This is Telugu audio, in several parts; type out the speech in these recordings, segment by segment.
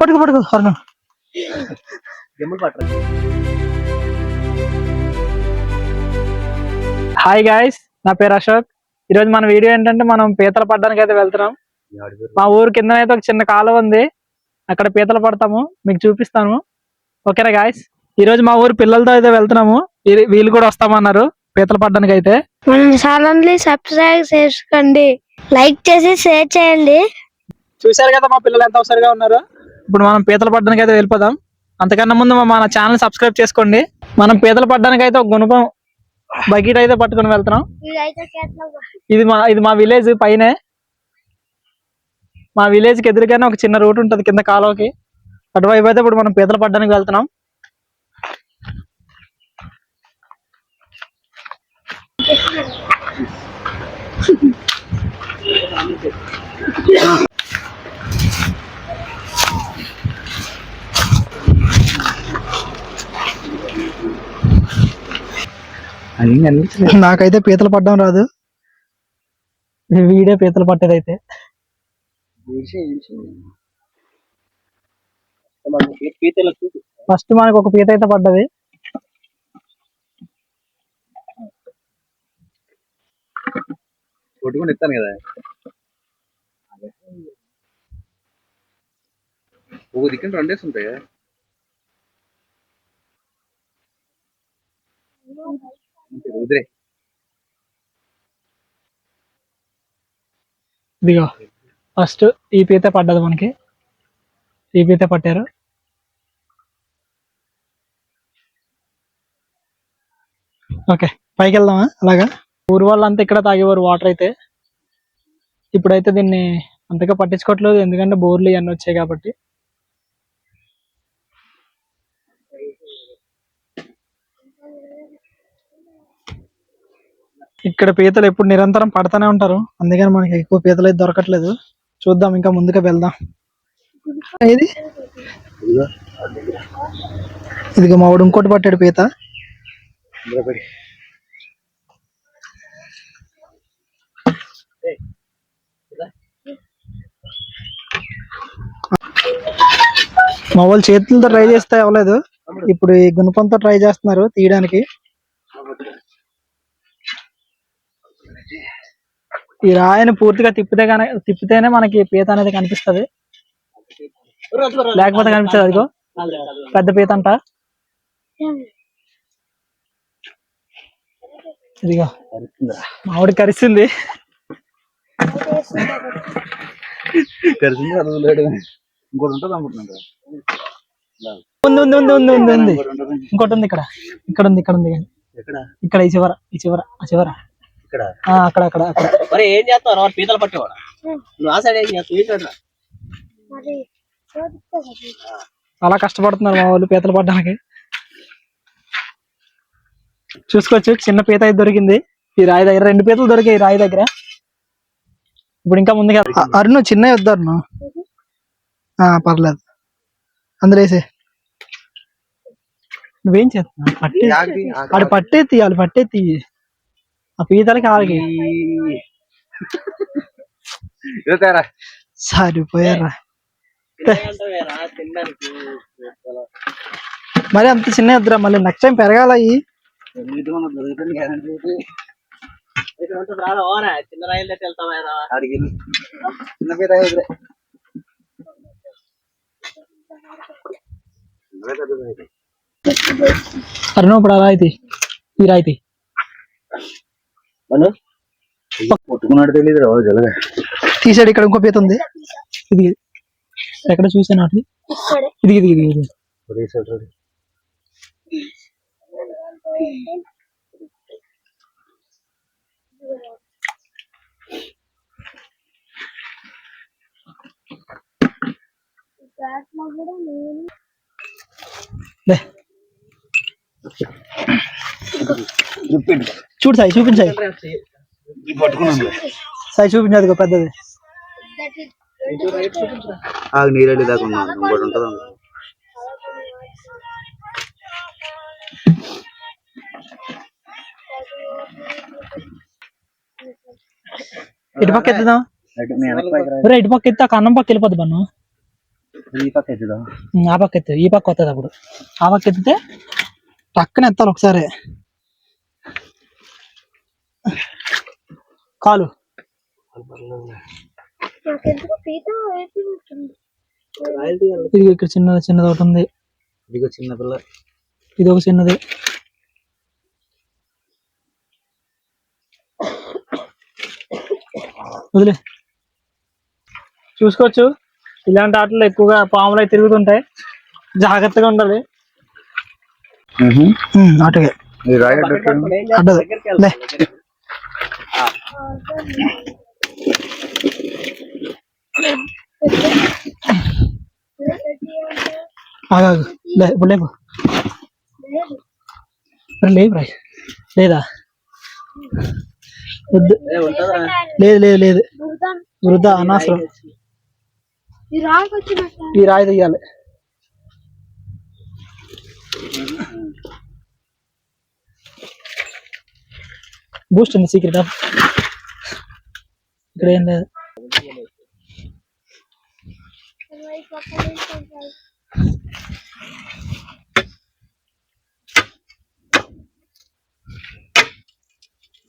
పట్టుకో పట్టుకో అరుణ హాయ్ గాయస్ నా పేరు అశోక్. ఈరోజు మన వీడియో ఏంటంటే మనం పీతలు పడడానికి అయితే వెళ్తున్నాం. మా ఊరు కిందనైతే ఒక చిన్న కాలువ ఉంది. అక్కడ పీతలు పడతాము. మీకు చూపిస్తాను. ఓకేనా గాయస్ ఈ రోజు మా ఊరు పిల్లలతో అయితే వెళ్తున్నాము. వీళ్ళు కూడా వస్తామన్నారు పీతలు పడడానికి అయితే. మన ఛానల్ సబ్స్క్రైబ్ చేసుకోండి. లైక్ చేసి షేర్ చేయండి. చూశారు కదా మా పిల్లలు ఎంత అవసరంగా ఉన్నారు? ఇప్పుడు మనం పీతలు పడడానికి అయితే వెళ్ళిపోదాం. అంతకన్నా ముందు మన ఛానల్ సబ్స్క్రైబ్ చేసుకోండి. మనం పీతలు పడడానికి అయితే ఒక గుణపం బకెట్ అయితే పట్టుకొని వెళ్తున్నాం. ఇది మా ఇది మా విలేజ్ పైనే. మా విలేజ్కి ఎదురుగానే ఒక చిన్న రూట్ ఉంటది కింద కాలువకి. అటువైపు అయితే ఇప్పుడు మనం పీతలు పడడానికి వెళ్తున్నాం. నాకైతే పీతలు పడడం రాదు. వీడే పీతలు పట్టేది అయితే ఫస్ట్ మనకు ఒక పీత అయితే పడ్డది. కొట్టుకుని ఇస్తాను కదా. ఒక దిక్కున రెండేసి ఉంటాయా? వదిలే. ఇదిగో ఫస్ట్ ఈ పీత పడ్డది మనకి. ఈ పీత పట్టారు. ఓకే పైకి వెళ్దామా? అలాగా? ఊరు వాళ్ళంతా ఇక్కడ తాగేవారు వాటర్ అయితే. ఇప్పుడైతే దీన్ని అంతగా పట్టించుకోవట్లేదు ఎందుకంటే బోర్లు ఇవన్నీ వచ్చాయి కాబట్టి. ఇక్కడ పీతలు ఎప్పుడు నిరంతరం పడతానే ఉంటారు. అందుకని మనకి ఎక్కువ పీతలు అయితే దొరకట్లేదు. చూద్దాం ఇంకా ముందుకు వెళ్దాం. ఇది? ఇదిగో మా ఇంకోటి పట్టాడు పీత. మా వాళ్ళు చేతులతో ట్రై చేస్తే అవ్వలేదు. ఇప్పుడు ఈ గుణపంతో ట్రై చేస్తున్నారు తీయడానికి. ఈ రాయిని పూర్తిగా తిప్పితే కానీ తిప్పితేనే మనకి పీత అనేది కనిపిస్తుంది. లేకపోతే కనిపించదు అదిగో. పెద్ద పీత అంట. ఇదిగో. మామిడి కరిసింది. ఇంకోటి ఉంటుంది అనుకుంటున్నాను. ఉంది ఉంది ఉంది ఉంది ఉంది ఉంది ఇంకోటి ఉంది ఇక్కడ. ఇక్కడ ఉంది ఇక్కడ ఉంది ఇక్కడ ఈ చివర ఈ చివర ఆ చివర. అక్కడ అక్కడ అక్కడ. మరి ఏం చేస్తావు? పీతలు పట్టేవాడు? నువ్వు ఆ సైడ్ చాలా కష్టపడుతున్నారు మా వాళ్ళు పీతలు పడడానికి. చూసుకోవచ్చు చిన్న పీత అయితే దొరికింది. ఈ రాయి దగ్గర రెండు పీతలు దొరికాయి రాయి దగ్గర. ఇప్పుడు ఇంకా ముందుగా అరుణు చిన్న వద్దు అరుణు. ఆ, పర్లేదు. అందులో వేసే. నువ్వేం చేస్తున్నావు? పట్టి. ఆడు పట్టే తీయాలి పట్టే తీయి. ఆ పీతలకి ఆగి. సరిపోయారా. మరి అంత చిన్న వద్దురా మళ్ళీ నెక్స్ట్ టైం పెరగాల ఇక్కడ ఉంటుంది రాదా ఓరా చిన్న రైలు దగ్గర వెళ్తావా ఆడికి వెళ్ళి. చిన్న పీత వదిలే. చిన్నదే పెద్దదే అయితే. అరుణు ఇప్పుడు ఆ రాయితీ. ఈ రాయితీ. మను? కొట్టుకున్నాడు తెలియదు జలగా. తీసాడు ఇక్కడ ఇంకో పీత ఉంది. ఇది ఎక్కడ చూసాను అటు ఇది ఇది ఇది ఇది. చూడు సాయి చూపించాయి సాయి. చూపించదు పెద్దది. ఆగు నీళ్ళు దాకా ఉన్నాను ఇంకోటి ఉంటుంది. ఇటు పక్క ఎత్తుదాం. ఒరే ఇటు పక్క ఎత్తే ఆ కన్నం పక్క వెళ్ళిపోద్ది బన్ను. ఈ పక్క ఎత్తుదా. ఆ పక్క ఎత్తు ఈ పక్క వస్తుంది అప్పుడు. ఆ పక్క ఎత్తితే పక్కన ఎత్తాలి ఒకసారి. కాలు. ఇది ఇక్కడ చిన్నది చిన్నది ఒకటి ఉంది. ఇదిగో చిన్న పిల్ల. ఇది ఒక చిన్నది. వదిలే. చూసుకోవచ్చు. ఇలాంటి ఆటలు ఎక్కువగా పాములు అయితే తిరుగుతుంటాయి. జాగ్రత్తగా ఉండాలి. అటుగే. అడ్డదు ఆగాగు లే. ఇప్పుడు లేపు. లేవు రాయ్ లేదా? వద్దు లేదు లేదు లేదు. వృధా అనవసరం ఈ రాకి వచ్చినట్టు ఈ రాయి తీయాలి బూస్ట్ ఉంది సీక్రెట్ ఇక్కడ ఏం లేదు కదులుతుంది ఇది. ఇది ఇది కూడా కలుస్తుంది దీని దగ్గర నుంచి అసలు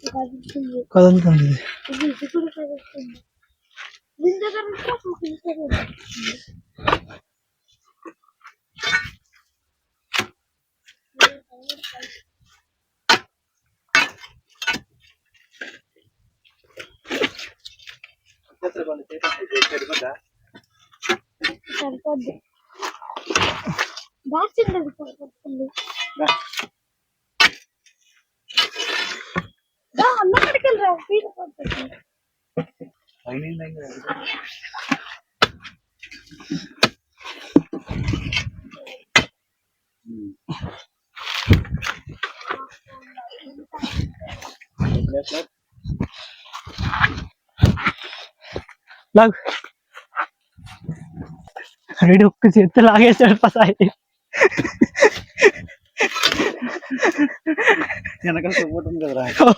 కదులుతుంది సరిపోద్ది బాగా సరిపోతుంది అన్న కడికి వెళ్ళరా పీట పడుతుంది లాగు రెడీ వెనకాల సపోర్ట్ ఉంది కదరా.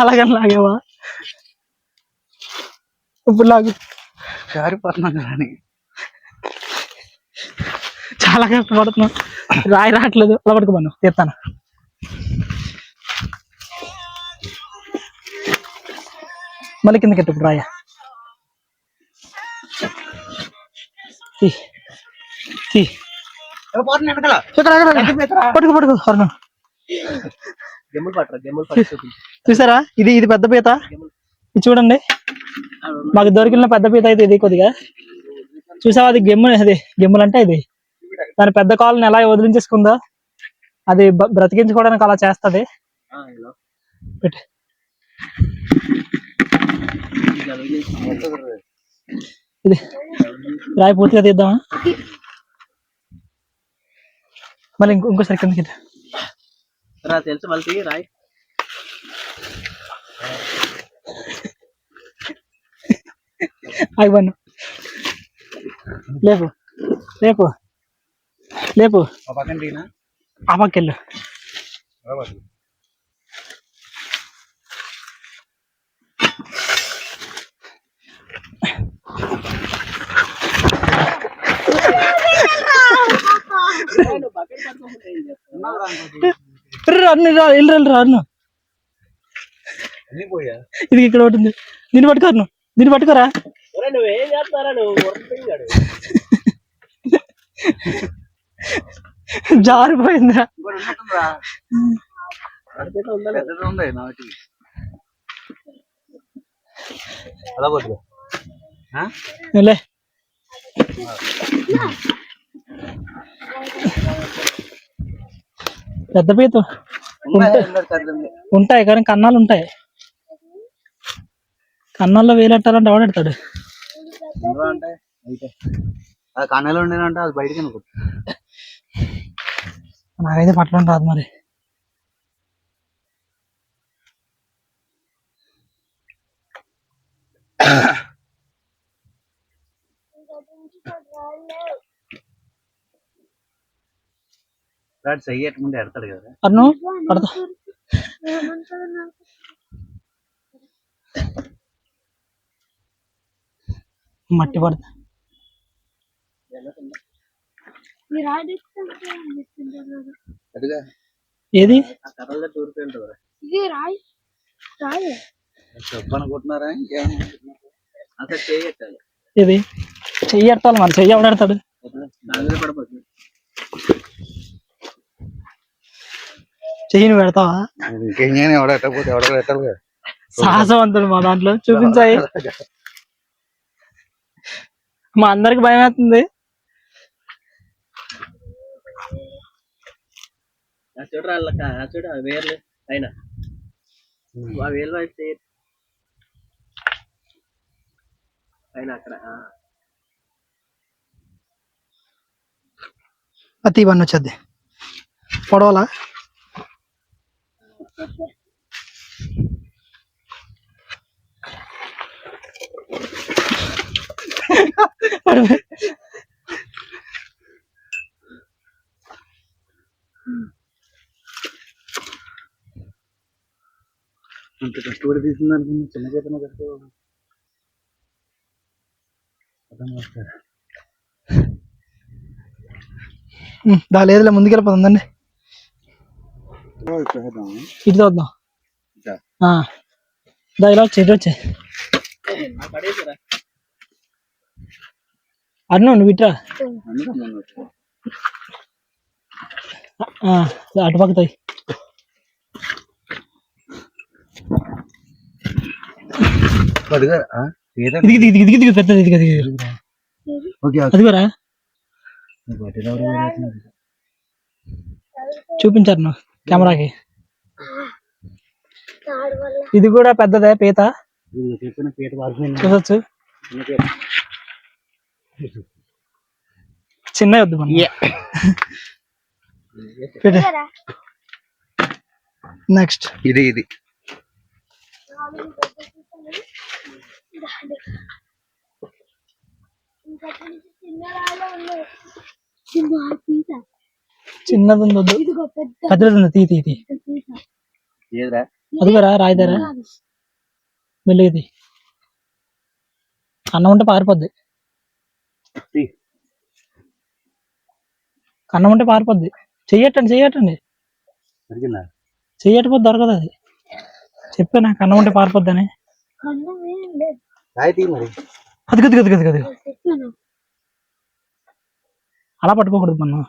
అలాగని లాగేవా? ఇప్పుడు లాగు. జారిపోతున్నాం కదా అని. చాలా కష్టపడుతున్నా. రాయి రావట్లేదు. అలా పట్టుకోమను తీస్తాను. మళ్ళీ కిందకి ఇప్పుడు రాయ. తీ. తీ. పట్టుకో పట్టుకో చూసారా? ఇది ఇది పెద్ద పీత. ఇది చూడండి. మాకు దొరికిన పెద్ద పీత అయితే ఇది కొద్దిగా. చూసావా అది గెమ్ము అది? గెమ్ములు అంటే ఇది దాని పెద్ద కాళ్ళని ఎలా వదిలించేసుకుందో అది బ్రతికించుకోవడానికి అలా చేస్తది. ఇది. రాయి పూర్తిగా తీద్దామా? మళ్ళీ ఇంకో ఇంకోసారి కిందకి ఇద్దాం. రా తెలుసు మళ్ళీ రాయ్. ఆగి పన్ను లేపు. లేపు. లేపు. ఆ పక్కన టీనా ఆ పక్కెళ్ళు. అన్ని రా వెళ్ళి వెళ్ళి రా అన్ను అన్ని పోయా ఇది ఇక్కడ ఒకటి ఉంది దీన్ని పట్టుకో అన్ను దీన్ని పట్టుకోరా ఒరేయ్, నువ్వేం చేస్తారా నువ్వు ఉరకపోయాడు. జారిపోయిందిరా ఇంకోటి ఉన్నట్టుందిరా అడిగితే ఉందా లేదా? పెద్దది ఉంది నాటి అలా కొట్టుకో ఆ? లే పెద్ద పీత. ఉంటాయి. కానీ కన్నాలు ఉంటాయి. కన్నాల్లో వేలెట్టాలంటే ఎవడెడతాడు కన్నెలో ఉండేనంటే అది బయటకి నాకైతే పట్టడం రాదు మరి. రాడు చెయ్యి ఎట్టుకుంటే ఎడతాడు కదా. అన్ను పడతా. మట్టి అదిగా. ఏది? ఆ కర్రల్లో తూర్పు ఉంటుంది ఇది రాయి. రాయి. చెప్పు అనుకుంటున్నారా ఇంకేమనుకుంటున్నారు అసలు చేయట్టాలి ఇది చెయ్యి ఎట్టాలి మరి చెయ్యి ఎవడెడతాడు పడిపోతుంది. చెయ్యి నువ్వు పెడతావా? ఇంకేం చేయను ఎవడ ఎట్టకపోతే సాహసవంతుడు మా దాంట్లో. చూపించాయి. మా అందరికి భయం చూడరా చూడు ఆ వేర్లు. అయినా ఆ వైపు పైన అక్కడ. అతి ఇవన్నీ వచ్చేది పొడవలా? అంత కష్టపడి తీసింది అనుకున్నా చిన్న చేతన కష్టపడి అర్థం వస్తారు దా లేదులే ముందుకెళ్ళిపోతుందండి ఇటు చూద్దాం. దా ఇలా వచ్చి ఇటు అన్ను నువ్వు ఇట్రా. అటు పక్క తోయ్. అదిగా ఆ? పీత ఇదిగి దిగి దిగి దిగి పెద్దది ఇదిగి దిగి ఓకే ఓకే. అదిగోరా. బట్టలు ఎవరు వేరేస్తున్నారు? చూపించారు నువ్వు. కెమెరాకి ఇది కూడా పెద్దదే పీత? చూసొచ్చు. చిన్న వద్దు నెక్స్ట్ ఇది ఇది. చిన్న చిన్నది ఉంది వద్దు పెద్దది ఉంది తీ తీ తీ. పీత ఏదిరా? అదిగోరా రాయిదారా. మెల్లిది అన్నం ఉంటే పారిపోద్ది. తీ. అన్నం ఉంటే పారిపోద్ది. చెయ్యటండి చెయ్యటండి చెయ్యటపోతే దొరకదు అది. చెప్పే నాకు అన్నం ఉంటే పారిపోద్ది అని అది గది గది గది గది చెప్పాను. అలా పట్టుకోకూడదు మనం.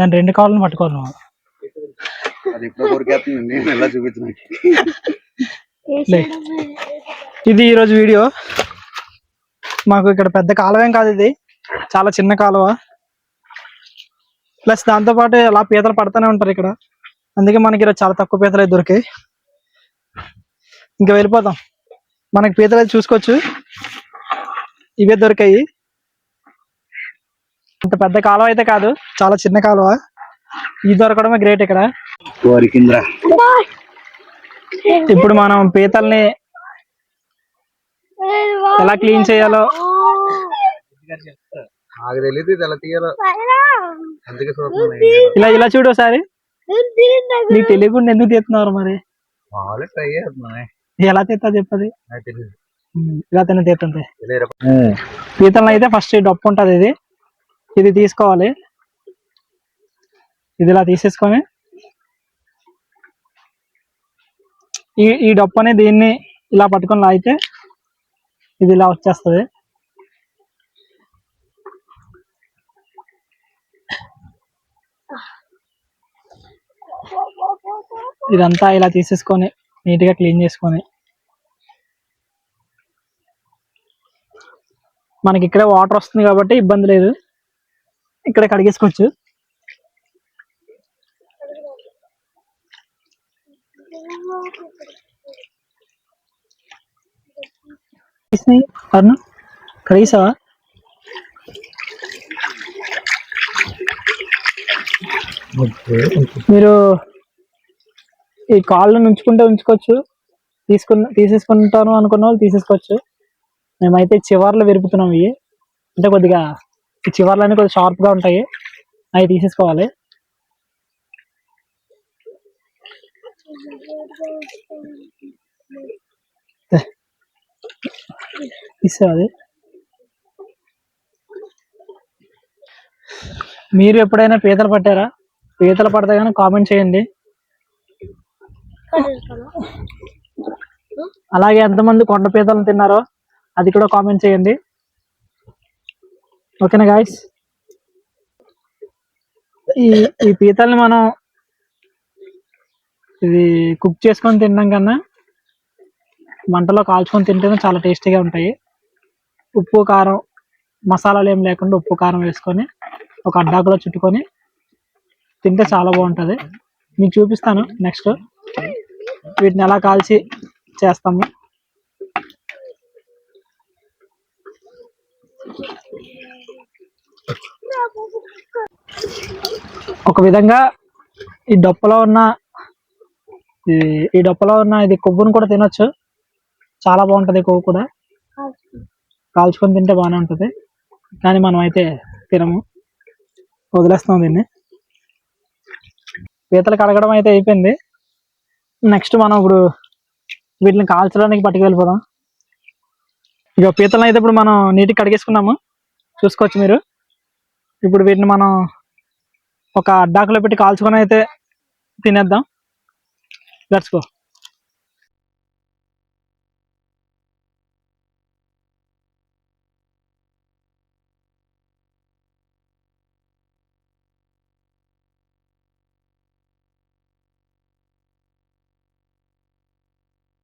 దాని రెండు కాళ్ళని పట్టుకోవాలి నువ్వు. అది ఇప్పుడు కొరికేస్తుంది. నేను ఎలా చూపించిన వేసేయడమే ఇది ఈరోజు వీడియో. మాకు ఇక్కడ పెద్ద కాలువ కాదు ఇది. చాలా చిన్న కాలువ. ప్లస్ దాంతో పాటు అలా పీతలు పడుతూనే ఉంటారు ఇక్కడ. అందుకే మనకి ఈరోజు చాలా తక్కువ పీతలు అయితే దొరికాయి. ఇంకా వెళ్ళిపోతాం మనకి పీతలు అయితే చూసుకోవచ్చు. ఇవే దొరికాయి. ఇంత పెద్ద కాలువ అయితే కాదు. చాలా చిన్న కాలువ. ఇది దొరకడమే గ్రేట్ ఇక్కడ. కోరికిందిరా ఇప్పుడు మనం పీతల్ని ఎలా క్లీన్ చేయాలో? ఇలా ఇలా చూడు ఒకసారి. నీకు తెలియకుండా ఎందుకు తీస్తున్నారు మరి? ఎలా తీస్తా చెప్పది? ఇలా తిన్న తీస్తుంటే. తెలియదు. పీతలను అయితే ఫస్ట్ డప్పు ఉంటది ఇది. ఇది తీసుకోవాలి. ఇది ఇలా తీసేసుకొని ఈ ఈ డప్పు దీన్ని ఇలా పట్టుకొని లాగితే ఇది ఇలా వచ్చేస్తుంది. ఇదంతా ఇలా తీసేసుకొని నీట్గా క్లీన్ చేసుకొని మనకి ఇక్కడే వాటర్ వస్తుంది కాబట్టి ఇబ్బంది లేదు. ఇక్కడ కడిగేసుకోవచ్చు. అరుణ్ కడిగేసావా? మీరు ఈ కాళ్ళను ఉంచుకుంటే ఉంచుకోవచ్చు. తీసుకున్న తీసేసుకుంటాను అనుకున్న వాళ్ళు తీసేసుకోవచ్చు. మేమైతే చివర్లు విరుపుతున్నాం ఇవి. అంటే కొద్దిగా చివర్లన్నీ కొద్దిగా షార్ప్గా ఉంటాయి. అవి తీసేసుకోవాలి. తీసేయాలి. మీరు ఎప్పుడైనా పీతలు పట్టారా? పీతలు పడితే కానీ కామెంట్ చేయండి. అలాగే ఎంతమంది కొండ పీతలు తిన్నారో అది కూడా కామెంట్ చేయండి. ఓకేనా గాయస్ ఈ ఈ పీతల్ని మనం ఇది కుక్ చేసుకొని తినడం కన్నా మంటలో కాల్చుకొని తింటేనే చాలా టేస్టీగా ఉంటాయి. ఉప్పు కారం మసాలాలు ఏం లేకుండా ఉప్పు కారం వేసుకొని ఒక అడ్డాకులో చుట్టుకొని తింటే చాలా బాగుంటుంది. మీకు చూపిస్తాను నెక్స్ట్ వీటిని ఎలా కాల్చి చేస్తాము. ఒక విధంగా ఈ డొప్పలో ఉన్న ఈ- డొప్పలో ఉన్న ఇది కొవ్వును కూడా తినొచ్చు. చాలా బాగుంటది కొవ్వు కూడా. కాల్చుకొని తింటే బాగానే ఉంటుంది. కానీ మనం అయితే తినము. వదిలేస్తాం దీన్ని. పీతలు కడగడం అయితే అయిపోయింది. నెక్స్ట్ మనం ఇప్పుడు వీటిని కాల్చడానికి పట్టుకెళ్ళిపోదాం. ఇక పీతలను అయితే ఇప్పుడు మనం నీటికి కడిగేసుకున్నాము. చూసుకోవచ్చు మీరు. ఇప్పుడు వీటిని మనం ఒక అడ్డాకులో పెట్టి కాల్చుకొని అయితే తినేద్దాం. లెట్స్ గో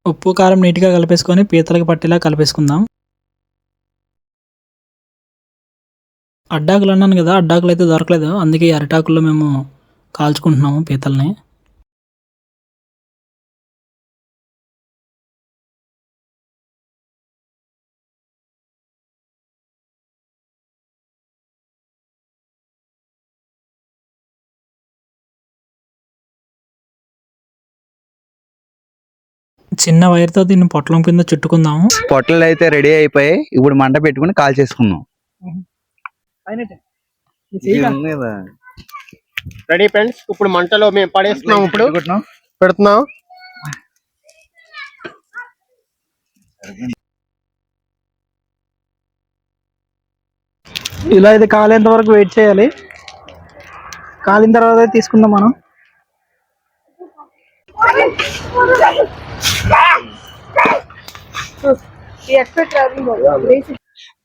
ఉప్పు కారం నీట్గా కలిపేసుకొని పీతలకి పట్టేలా కలిపేసుకుందాం. అడ్డాకులు అన్నాను కదా అడ్డాకులు అయితే దొరకలేదు. అందుకే అరిటాకుల్లో మేము కాల్చుకుంటున్నాము పీతల్ని. చిన్న వైర్తో దీన్ని పొట్లం కింద చుట్టుకుందాము. పొట్టలు అయితే రెడీ అయిపోయాయి. ఇప్పుడు మంట పెట్టుకుని కాల్ చేసుకుందాం. రెడీ ఫ్రెండ్స్ ఇప్పుడు మంటలో మేము పడేస్తున్నాం ఇప్పుడు. పెడుతున్నాం. ఇలా ఇది కాలేంత వరకు వెయిట్ చేయాలి. కాలిన తర్వాత తీసుకుందాం మనం.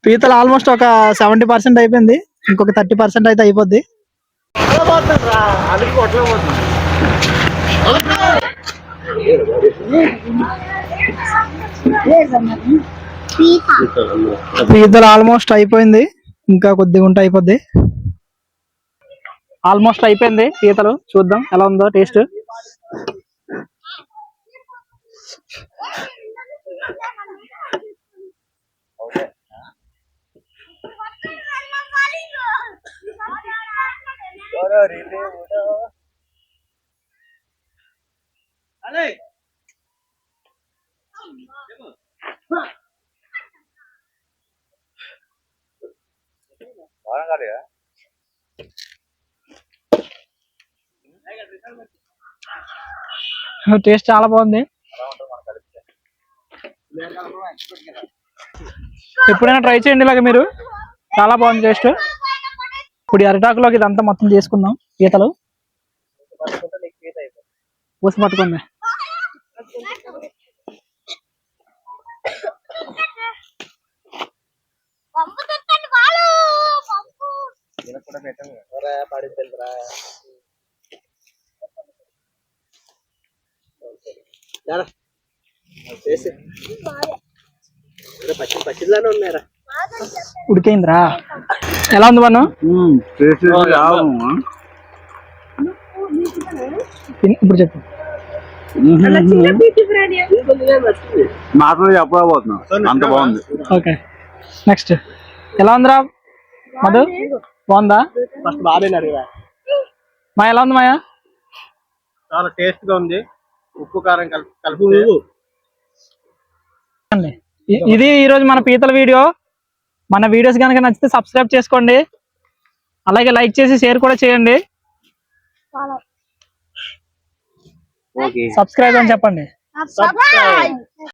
పీతలు ఆల్మోస్ట్ ఒక సెవెంటీ పర్సెంట్ అయిపోయింది. ఇంకొక థర్టీ పర్సెంట్ అయితే అయిపోద్ది. పీతలు ఆల్మోస్ట్ అయిపోయింది. ఇంకా కొద్దిగా ఉంటే అయిపోద్ది. ఆల్మోస్ట్ అయిపోయింది పీతలు. చూద్దాం ఎలా ఉందో టేస్ట్ టేస్ట్ చాలా బాగుంది. ఎప్పుడైనా ట్రై చేయండి ఇలాగ మీరు. చాలా బాగుంది టేస్ట్. ఇప్పుడు ఈ అరిటాకులోకి ఇదంతా మొత్తం చేసుకుందాం ఈతలు. ఊసి పట్టుకుంది పచ్చి ఉన్నారా ఉడికైందిరా? ఎలా ఉంది మనం. ఇప్పుడు చెప్పు. మాటలు చెప్పలేకపోతున్నాం అంత బాగుంది. ఓకే. నెక్స్ట్. ఎలా ఉందిరా? మధు? బాగుందా? ఫస్ట్ అడిగా. మా ఎలా ఉంది మాయా? చాలా టేస్ట్గా ఉంది. ఉప్పు కారం కలిపి ఇది ఈరోజు మన పీతల వీడియో. మన వీడియోస్ కనుక నచ్చితే సబ్స్క్రైబ్ చేసుకోండి. అలాగే లైక్ చేసి షేర్ కూడా చేయండి. సబ్స్క్రైబ్ అని చెప్పండి.